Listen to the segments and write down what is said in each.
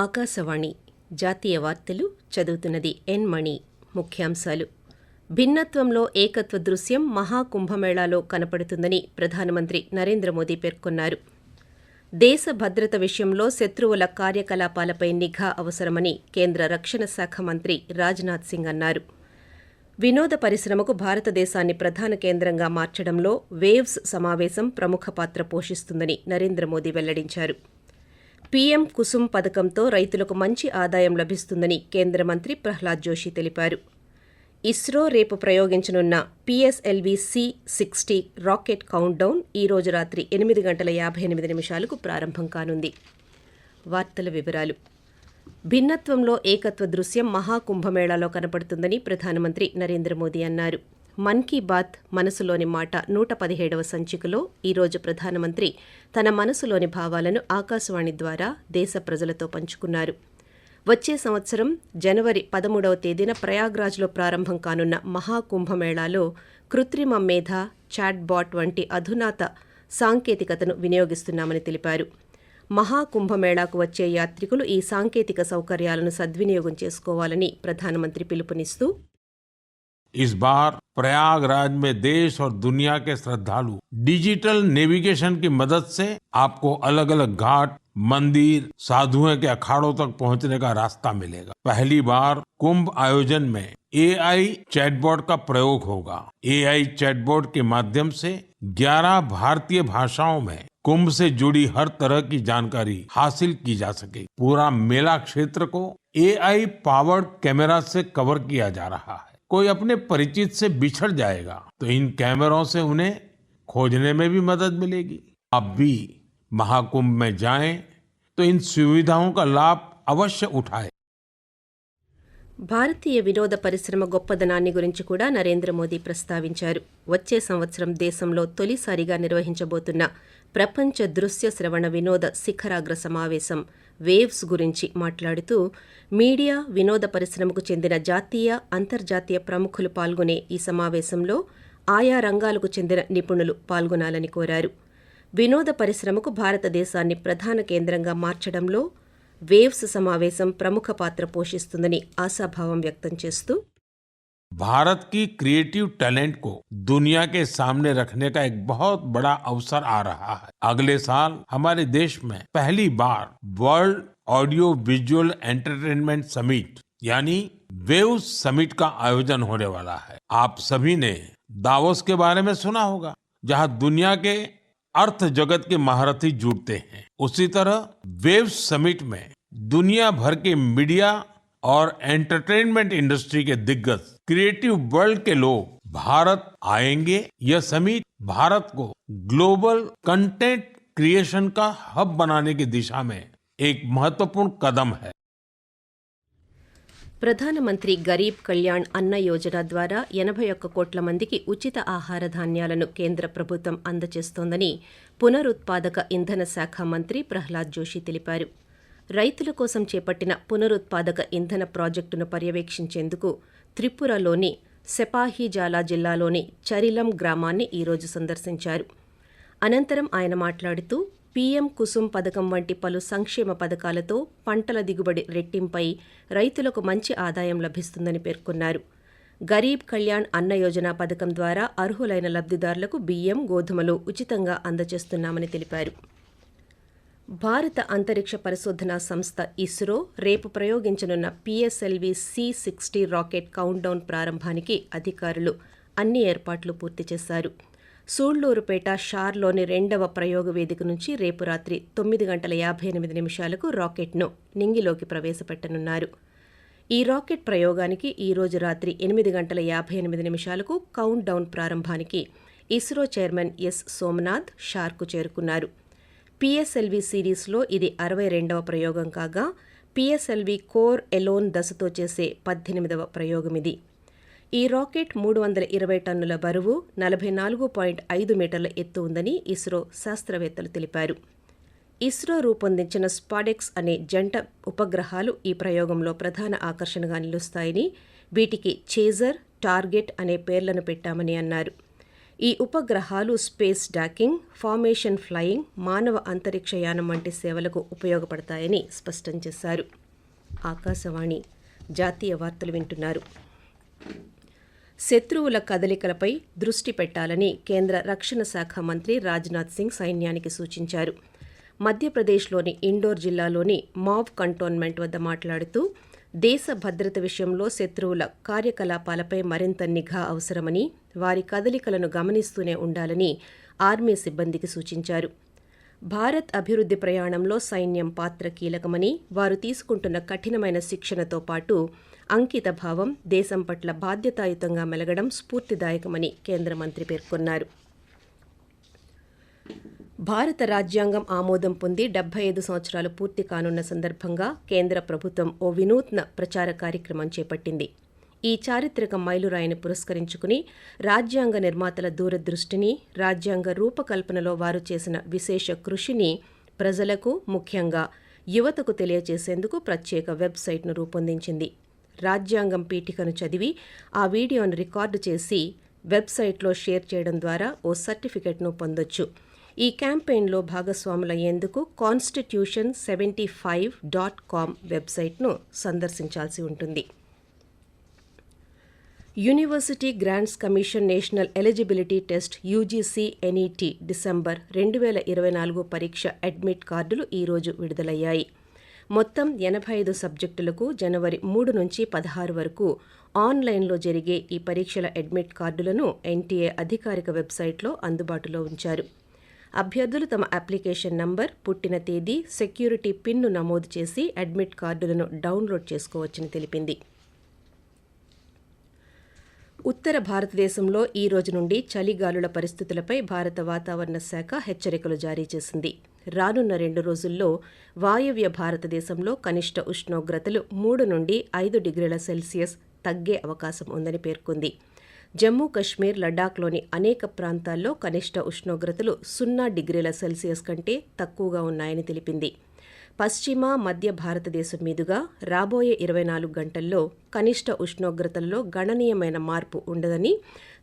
ఆకాశవాణి జాతీయ వార్తలు చదువుతున్నది ఎన్ మణి. ముఖ్యాంశాలు. భిన్నత్వంలో ఏకత్వ దృశ్యం మహాకుంభమేళాలో కనపడుతుందని ప్రధానమంత్రి నరేంద్ర మోదీ పేర్కొన్నారు. దేశ భద్రత విషయంలో శత్రువుల కార్యకలాపాలపై నిఘా అవసరమని కేంద్ర రక్షణ శాఖ మంత్రి రాజ్నాథ్ సింగ్ అన్నారు. వినోద పరిశ్రమకు భారతదేశాన్ని ప్రధాన కేంద్రంగా మార్చడంలో వేవ్స్ సమావేశం ప్రముఖ పాత్ర పోషిస్తుందని నరేంద్ర మోదీ వెల్లడించారు. పీఎం కుసుమ్ పథకంతో రైతులకు మంచి ఆదాయం లభిస్తుందని కేంద్ర మంత్రి ప్రహ్లాద్ జోషి తెలిపారు. ఇస్రో రేపు ప్రయోగించనున్న PSLV C sixty rocket countdown ఈ రోజు రాత్రి ఎనిమిది గంటల యాభై ఎనిమిది నిమిషాలకు ప్రారంభం కానుంది. వార్తల వివరాలు. భిన్నత్వంలో ఏకత్వ దృశ్యం మహాకుంభమేళాలో కనపడుతుందని ప్రధానమంత్రి నరేంద్ర మోదీ అన్నారు. మన్ కీ బాత్ మనసులోని మాట నూట పదిహేడవ సంచికలో ఈరోజు ప్రధానమంత్రి తన మనసులోని భావాలను ఆకాశవాణి ద్వారా దేశ ప్రజలతో పంచుకున్నారు. వచ్చే సంవత్సరం జనవరి పదమూడవ తేదీన ప్రయాగ్రాజ్లో ప్రారంభం కానున్న మహాకుంభమేళాలో కృత్రిమ మేధ చాట్బాట్ వంటి అధునాత సాంకేతికతను వినియోగిస్తున్నామని తెలిపారు. మహాకుంభమేళాకు వచ్చే యాత్రికులు ఈ సాంకేతిక సౌకర్యాలను సద్వినియోగం చేసుకోవాలని ప్రధానమంత్రి పిలుపునిస్తూ इस बार प्रयागराज में देश और दुनिया के श्रद्धालु डिजिटल नेविगेशन की मदद से आपको अलग अलग घाट, मंदिर साधुओं के अखाड़ों तक पहुँचने का रास्ता मिलेगा। पहली बार कुंभ आयोजन में एआई चैटबॉट का प्रयोग होगा। एआई चैटबॉट के माध्यम से 11 भारतीय भाषाओं में कुंभ से जुड़ी हर तरह की जानकारी हासिल की जा सके। पूरा मेला क्षेत्र को एआई पावर्ड कैमरा से कवर किया जा रहा है। कोई अपने परिचित से बिछड़ जाएगा तो इन कैमरों से उन्हें खोजने में भी मदद मिलेगी आप भी महाकुंभ में जाएं तो इन सुविधाओं का लाभ अवश्य उठाएं భారతీయ వినోద పరిశ్రమ గొప్పదనాన్ని గురించి కూడా నరేంద్ర మోదీ ప్రస్తావించారు వచ్చే సంవత్సరం దేశంలో తొలిసారిగా నిర్వహించబోతున్న ప్రపంచ దృశ్య శ్రవణ వినోద శిఖరాగ్ర సమావేశం వేవ్స్ గురించి మాట్లాడుతూ మీడియా వినోద పరిశ్రమకు చెందిన జాతీయ అంతర్జాతీయ ప్రముఖులు పాల్గొనే ఈ సమావేశంలో ఆయా రంగాలకు చెందిన నిపుణులు పాల్గొనాలని కోరారు. వినోద పరిశ్రమకు భారతదేశాన్ని ప్రధాన కేంద్రంగా మార్చడంలో వేవ్స్ సమావేశం ప్రముఖ పాత్ర పోషిస్తుందని ఆశాభావం వ్యక్తం చేస్తూ भारत की क्रिएटिव टैलेंट को दुनिया के सामने रखने का एक बहुत बड़ा अवसर आ रहा है। अगले साल हमारे देश में पहली बार world audio visual entertainment summit यानी वेव समिट का आयोजन होने वाला है। आप सभी ने दावोस के बारे में सुना होगा, जहाँ दुनिया के अर्थ जगत के महारथी जुटते हैं। उसी तरह वेव समिट में दुनिया भर के मीडिया और एंटरटेनमेंट इंडस्ट्री के दिग्गज क्रिएटिव वर्ल्ड के लोग भारत आएंगे यह समिट भारत को ग्लोबल कंटेंट क्रिएशन का हब बनाने की दिशा में एक महत्वपूर्ण कदम है ప్రధానమంత్రి గరీబ్ కళ్యాణ్ అన్న యోజన ద్వారా ఎనభై ఒక్క కోట్ల మందికి ఉచిత ఆహార ధాన్యాలను కేంద్ర ప్రభుత్వం అందజేస్తోందని పునరుత్పాదక ఇంధన శాఖ మంత్రి ప్రహ్లాద్ జోషి తెలిపారు రైతుల కోసం చేపట్టిన పునరుత్పాదక ఇంధన ప్రాజెక్టును పర్యవేక్షించేందుకు త్రిపురలోని సెపాహీజాలా జిల్లాలోని చరిలం గ్రామాన్ని ఈరోజు సందర్శించారు. అనంతరం ఆయన మాట్లాడుతూ పీఎం కుసుమ్ పథకం వంటి పలు సంక్షేమ పథకాలతో పంటల దిగుబడి రెట్టింపై రైతులకు మంచి ఆదాయం లభిస్తుందని పేర్కొన్నారు. గరీబ్ కళ్యాణ్ అన్న యోజన పథకం ద్వారా అర్హులైన లబ్ధిదారులకు బియ్యం గోధుమలు ఉచితంగా అందజేస్తున్నామని తెలిపారు. భారత అంతరిక్ష పరిశోధనా సంస్థ ఇస్రో రేపు ప్రయోగించనున్న PSLV C sixty rocket countdown ప్రారంభానికి అధికారులు అన్ని ఏర్పాట్లు పూర్తి చేశారు. సూళ్ళూరుపేట షార్లోని రెండవ ప్రయోగ వేదిక నుంచి రేపు రాత్రి తొమ్మిది గంటల యాభై ఎనిమిది నిమిషాలకు రాకెట్ను నింగిలోకి ప్రవేశపెట్టనున్నారు. ఈ రాకెట్ ప్రయోగానికి ఈరోజు రాత్రి ఎనిమిది గంటల యాభై ఎనిమిది నిమిషాలకు కౌంట్ డౌన్ ప్రారంభానికి ఇస్రో చైర్మన్ ఎస్ సోమనాథ్ షార్కు చేరుకున్నారు. పిఎస్ఎల్వి సిరీస్లో ఇది అరవై రెండవ ప్రయోగం కాగా పిఎస్ఎల్వి కోర్ ఎలోన్ దశతో చేసే పద్దెనిమిదవ ప్రయోగం ఇది ఈ రాకెట్ మూడు వందల ఇరవై టన్నుల బరువు నలభై నాలుగు పాయింట్ ఐదు మీటర్ల ఎత్తు ఉందని ఇస్రో శాస్త్రవేత్తలు తెలిపారు. ఇస్రో రూపొందించిన స్పాడెక్స్ అనే జంట ఉపగ్రహాలు ఈ ప్రయోగంలో ప్రధాన ఆకర్షణగా నిలుస్తాయని వీటికి చేజర్ టార్గెట్ అనే పేర్లను పెట్టామని అన్నారు. ఈ ఉపగ్రహాలు స్పేస్ డాకింగ్ ఫార్మేషన్ ఫ్లయింగ్ మానవ అంతరిక్షయానం వంటి సేవలకు ఉపయోగపడతాయని స్పష్టం చేశారు. ఆకాశవాణి జాతీయ వార్తలు వింటున్నారు. శత్రువుల కదలికలపై దృష్టి పెట్టాలని కేంద్ర రక్షణ శాఖ మంత్రి రాజ్నాథ్ సింగ్ సైన్యానికి సూచించారు. మధ్యప్రదేశ్లోని ఇండోర్ జిల్లాలోని మావ్ కంటోన్మెంట్ వద్ద మాట్లాడుతూ దేశ భద్రత విషయంలో శత్రువుల కార్యకలాపాలపై మరింత నిఘా అవసరమని వారి కదలికలను గమనిస్తూనే ఉండాలని ఆర్మీ సిబ్బందికి సూచించారు. భారత్ అభివృద్ధి ప్రయాణంలో సైన్యం పాత్ర కీలకమని వారు తీసుకుంటున్న కఠినమైన శిక్షణతో పాటు అంకిత భావం దేశం పట్ల బాధ్యతాయుతంగా మెలగడం స్ఫూర్తిదాయకమని కేంద్ర మంత్రి పేర్కొన్నారు. భారత రాజ్యాంగం ఆమోదం పొంది డెబ్బై ఐదు సంవత్సరాలు పూర్తి కానున్న సందర్భంగా కేంద్ర ప్రభుత్వం ఓ వినూత్న ప్రచార కార్యక్రమం చేపట్టింది. ఈ చారిత్రక మైలురాయిని పురస్కరించుకుని రాజ్యాంగ నిర్మాతల దూరదృష్టిని రాజ్యాంగ రూపకల్పనలో వారు చేసిన విశేష కృషిని ప్రజలకు ముఖ్యంగా యువతకు తెలియజేసేందుకు ప్రత్యేక వెబ్సైట్ను రూపొందించింది. రాజ్యాంగం పీఠికను చదివి ఆ వీడియోను రికార్డు చేసి వెబ్సైట్లో షేర్ చేయడం ద్వారా ఓ సర్టిఫికెట్ను పొందొచ్చు. ఈ క్యాంపెయిన్లో భాగస్వాములయ్యేందుకు constitution seventy five dot com వెబ్సైట్ను సందర్శించాల్సి ఉంటుంది. University grants commission national eligibility test UGC NET December రెండు వేల ఇరవై నాలుగు పరీక్ష అడ్మిట్ కార్డులు ఈరోజు విడుదలయ్యాయి. మొత్తం ఎనభై ఐదు సబ్జెక్టులకు జనవరి మూడు నుంచి పదహారు వరకు ఆన్లైన్లో జరిగే ఈ పరీక్షల అడ్మిట్ కార్డులను ఎన్టీఏ అధికారిక వెబ్సైట్లో అందుబాటులో ఉంచారు. అభ్యర్థులు తమ అప్లికేషన్ నంబర్ పుట్టిన తేదీ సెక్యూరిటీ పిన్ను నమోదు చేసి అడ్మిట్ కార్డులను డౌన్లోడ్ చేసుకోవచ్చని తెలిపింది. ఉత్తర భారతదేశంలో ఈ రోజు నుండి చలిగాలుల పరిస్థితులపై భారత వాతావరణ శాఖ హెచ్చరికలు జారీ చేసింది. రానున్న రెండు రోజుల్లో వాయవ్య భారతదేశంలో కనిష్ట ఉష్ణోగ్రతలు మూడు నుండి ఐదు డిగ్రీల సెల్సియస్ తగ్గే అవకాశం ఉందని పేర్కొంది. జమ్మూ కశ్మీర్ లడాఖ్లోని అనేక ప్రాంతాల్లో కనిష్ట ఉష్ణోగ్రతలు సున్నా డిగ్రీల సెల్సియస్ కంటే తక్కువగా ఉన్నాయని తెలిపింది. పశ్చిమ మధ్య భారతదేశం మీదుగా రాబోయే ఇరవై నాలుగు గంటల్లో కనిష్ట ఉష్ణోగ్రతల్లో గణనీయమైన మార్పు ఉండదని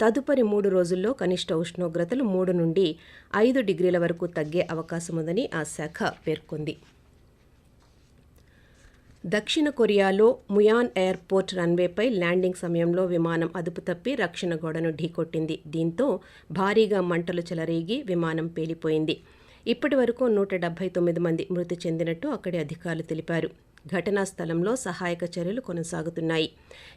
తదుపరి మూడు రోజుల్లో కనిష్ట ఉష్ణోగ్రతలు మూడు నుండి ఐదు డిగ్రీల వరకు తగ్గే అవకాశం ఉందని ఆ శాఖ పేర్కొంది. దక్షిణ కొరియాలో ముయాన్ ఎయిర్పోర్ట్ రన్వేపై ల్యాండింగ్ సమయంలో విమానం అదుపు తప్పి రక్షణ గోడను ఢీకొట్టింది. దీంతో భారీగా మంటలు చెలరేగి విమానం పేలిపోయింది. ఇప్పటి వరకు నూట డెబ్బై తొమ్మిది మంది మృతి చెందినట్టు అక్కడి అధికారులు తెలిపారు. ఘటనా స్థలంలో సహాయక చర్యలు కొనసాగుతున్నాయి.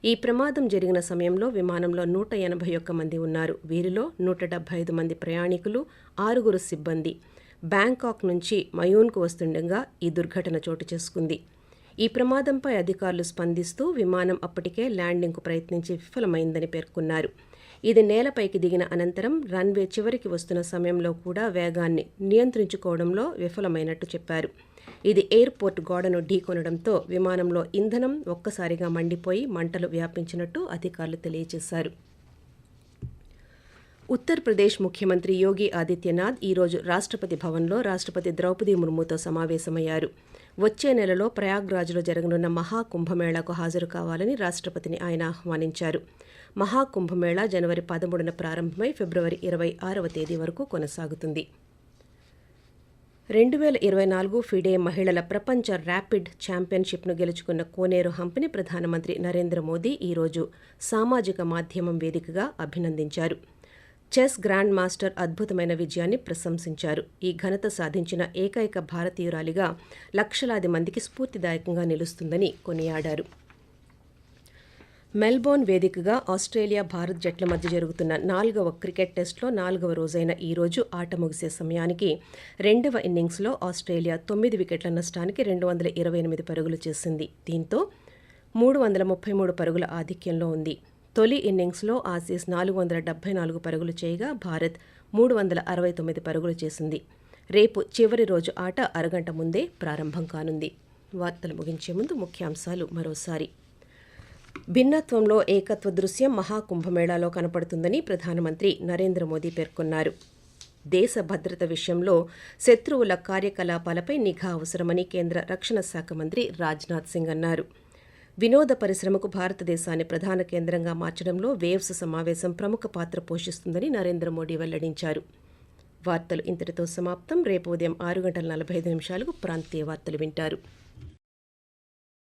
ఈ ప్రమాదం జరిగిన సమయంలో విమానంలో నూట ఎనభై ఒక్క మంది ఉన్నారు. వీరిలో నూట డెబ్బై ఐదు మంది ప్రయాణికులు ఆరుగురు సిబ్బంది. బ్యాంకాక్ నుంచి మయూన్కు వస్తుండగా ఈ దుర్ఘటన చోటు చేసుకుంది. ఈ ప్రమాదంపై అధికారులు స్పందిస్తూ విమానం అప్పటికే ల్యాండింగ్కు ప్రయత్నించి విఫలమైందని పేర్కొన్నారు. ఇది నేలపైకి దిగిన అనంతరం రన్వే చివరికి వస్తున్న సమయంలో కూడా వేగాన్ని నియంత్రించుకోవడంలో విఫలమైనట్టు చెప్పారు. ఇది ఎయిర్పోర్ట్ గోడను ఢీకొనడంతో విమానంలో ఇంధనం ఒక్కసారిగా మండిపోయి మంటలు వ్యాపించినట్టు అధికారులు తెలియజేశారు. ఉత్తరప్రదేశ్ ముఖ్యమంత్రి యోగి ఆదిత్యనాథ్ ఈరోజు రాష్ట్రపతి భవన్లో రాష్ట్రపతి ద్రౌపది ముర్ముతో సమావేశమయ్యారు. వచ్చే నెలలో ప్రయాగ్రాజ్లో జరగనున్న మహాకుంభమేళాకు హాజరు కావాలని రాష్ట్రపతిని ఆయన ఆహ్వానించారు. మహాకుంభమేళా జనవరి పదమూడున ప్రారంభమై ఫిబ్రవరి ఇరవై ఆరవ తేదీ వరకు కొనసాగుతుంది. రెండు వేల ఇరవై నాలుగు ఫిడే మహిళల ప్రపంచ ర్యాపిడ్ ఛాంపియన్షిప్ను గెలుచుకున్న కోనేరు హంపిని ప్రధానమంత్రి నరేంద్ర మోదీ ఈరోజు సామాజిక మాధ్యమం వేదికగా అభినందించారు. చెస్ గ్రాండ్ మాస్టర్ అద్భుతమైన విజయాన్ని ప్రశంసించారు. ఈ ఘనత సాధించిన ఏకైక భారతీయురాలిగా లక్షలాది మందికి స్ఫూర్తిదాయకంగా నిలుస్తుందని కొనియాడారు. మెల్బోర్న్ వేదికగా ఆస్ట్రేలియా భారత్ జట్ల మధ్య జరుగుతున్న నాలుగవ క్రికెట్ టెస్టులో నాలుగవ రోజైన ఈ రోజు ఆట ముగిసే సమయానికి రెండవ ఇన్నింగ్స్లో ఆస్ట్రేలియా తొమ్మిది వికెట్ల నష్టానికి రెండు వందల ఇరవై ఎనిమిది పరుగులు చేసింది. దీంతో మూడు వందల ముప్పై మూడు పరుగుల ఆధిక్యంలో ఉంది. తొలి ఇన్నింగ్స్లో ఆసీస్ నాలుగు వందల డెబ్బై నాలుగు పరుగులు చేయగా భారత్ మూడు వందల అరవై తొమ్మిది పరుగులు చేసింది. రేపు చివరి రోజు ఆట అరగంట ముందే ప్రారంభం కానుంది. వార్తలు ముగించే ముందు ముఖ్యాంశాలు మరోసారి. భిన్నత్వంలో ఏకత్వ దృశ్యం మహాకుంభమేళాలో కనపడుతుందని ప్రధానమంత్రి నరేంద్ర మోదీ పేర్కొన్నారు. దేశ భద్రత విషయంలో శత్రువుల కార్యకలాపాలపై నిఘా అవసరమని కేంద్ర రక్షణ శాఖ మంత్రి రాజ్నాథ్ సింగ్ అన్నారు. వినోద పరిశ్రమకు భారతదేశాన్ని ప్రధాన కేంద్రంగా మార్చడంలో వేవ్స్ సమావేశం ప్రముఖ పాత్ర పోషిస్తుందని నరేంద్ర మోడీ వెల్లడించారు. వార్తలు ఇంతటితో సమాప్తం. రేపు ఉదయం ఆరు గంటల నలభై ఐదు నిమిషాలకు ప్రాంతీయ వార్తలు వింటారు.